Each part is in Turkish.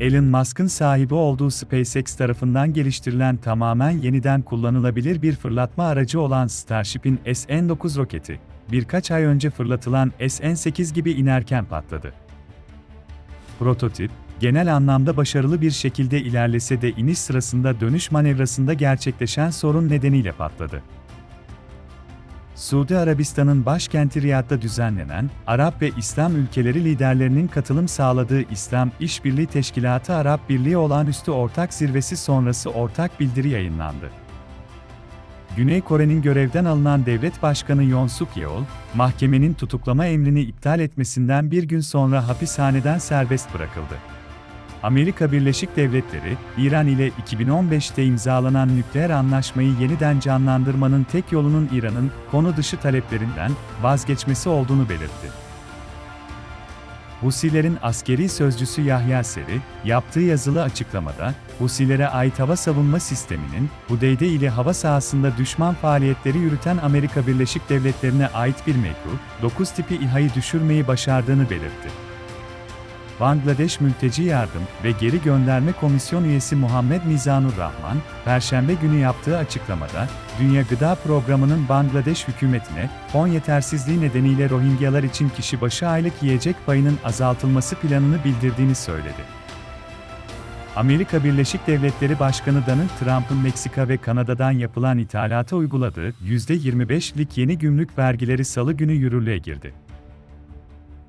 Elon Musk'ın sahibi olduğu SpaceX tarafından geliştirilen tamamen yeniden kullanılabilir bir fırlatma aracı olan Starship'in SN-9 roketi, birkaç ay önce fırlatılan SN-8 gibi inerken patladı. Prototip, genel anlamda başarılı bir şekilde ilerlese de iniş sırasında dönüş manevrasında gerçekleşen sorun nedeniyle patladı. Suudi Arabistan'ın başkenti Riyad'da düzenlenen, Arap ve İslam ülkeleri liderlerinin katılım sağladığı İslam İşbirliği Teşkilatı Arap Birliği olağanüstü ortak zirvesi sonrası ortak bildiri yayınlandı. Güney Kore'nin görevden alınan devlet başkanı Yoon Suk Yeol, mahkemenin tutuklama emrini iptal etmesinden bir gün sonra hapishaneden serbest bırakıldı. Amerika Birleşik Devletleri, İran ile 2015'te imzalanan nükleer anlaşmayı yeniden canlandırmanın tek yolunun İran'ın konu dışı taleplerinden vazgeçmesi olduğunu belirtti. Husilerin askeri sözcüsü Yahya Seri, yaptığı yazılı açıklamada, Husilere ait hava savunma sisteminin, Hudeyde ile hava sahasında düşman faaliyetleri yürüten Amerika Birleşik Devletleri'ne ait bir mekruh, 9 tipi İHA'yı düşürmeyi başardığını belirtti. Bangladeş Mülteci Yardım ve Geri Gönderme Komisyon üyesi Muhammed Mizanur Rahman, Perşembe günü yaptığı açıklamada, Dünya Gıda Programı'nın Bangladeş hükümetine, fon yetersizliği nedeniyle Rohingyalar için kişi başı aylık yiyecek payının azaltılması planını bildirdiğini söyledi. Amerika Birleşik Devletleri Başkanı Donald Trump'ın Meksika ve Kanada'dan yapılan ithalata uyguladığı %25'lik yeni gümrük vergileri salı günü yürürlüğe girdi.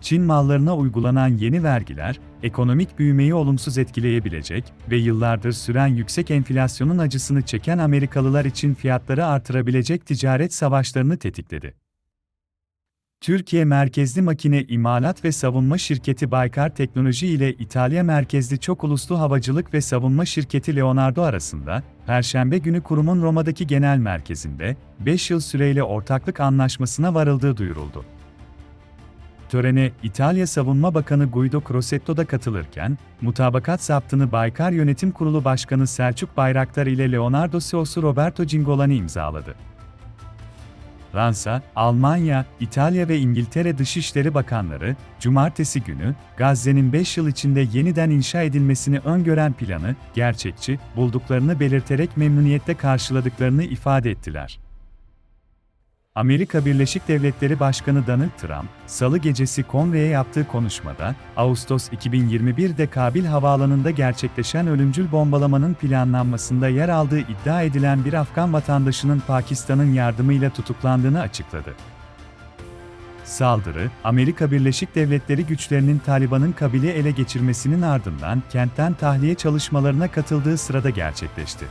Çin mallarına uygulanan yeni vergiler, ekonomik büyümeyi olumsuz etkileyebilecek ve yıllardır süren yüksek enflasyonun acısını çeken Amerikalılar için fiyatları artırabilecek ticaret savaşlarını tetikledi. Türkiye merkezli makine imalat ve savunma şirketi Baykar Teknoloji ile İtalya merkezli çok uluslu havacılık ve savunma şirketi Leonardo arasında, Perşembe günü kurumun Roma'daki genel merkezinde 5 yıl süreyle ortaklık anlaşmasına varıldığı duyuruldu. Törene İtalya Savunma Bakanı Guido Crosetto da katılırken, mutabakat zaptını Baykar Yönetim Kurulu Başkanı Selçuk Bayraktar ile Leonardo CEO'su Roberto Cingolani imzaladı. Fransa, Almanya, İtalya ve İngiltere Dışişleri Bakanları, Cumartesi günü, Gazze'nin 5 yıl içinde yeniden inşa edilmesini öngören planı, gerçekçi, bulduklarını belirterek memnuniyetle karşıladıklarını ifade ettiler. Amerika Birleşik Devletleri Başkanı Donald Trump, Salı gecesi kongreye yaptığı konuşmada, Ağustos 2021'de Kabil Havaalanı'nda gerçekleşen ölümcül bombalamanın planlanmasında yer aldığı iddia edilen bir Afgan vatandaşının Pakistan'ın yardımıyla tutuklandığını açıkladı. Saldırı, Amerika Birleşik Devletleri güçlerinin Taliban'ın Kabil'i ele geçirmesinin ardından kentten tahliye çalışmalarına katıldığı sırada gerçekleşti.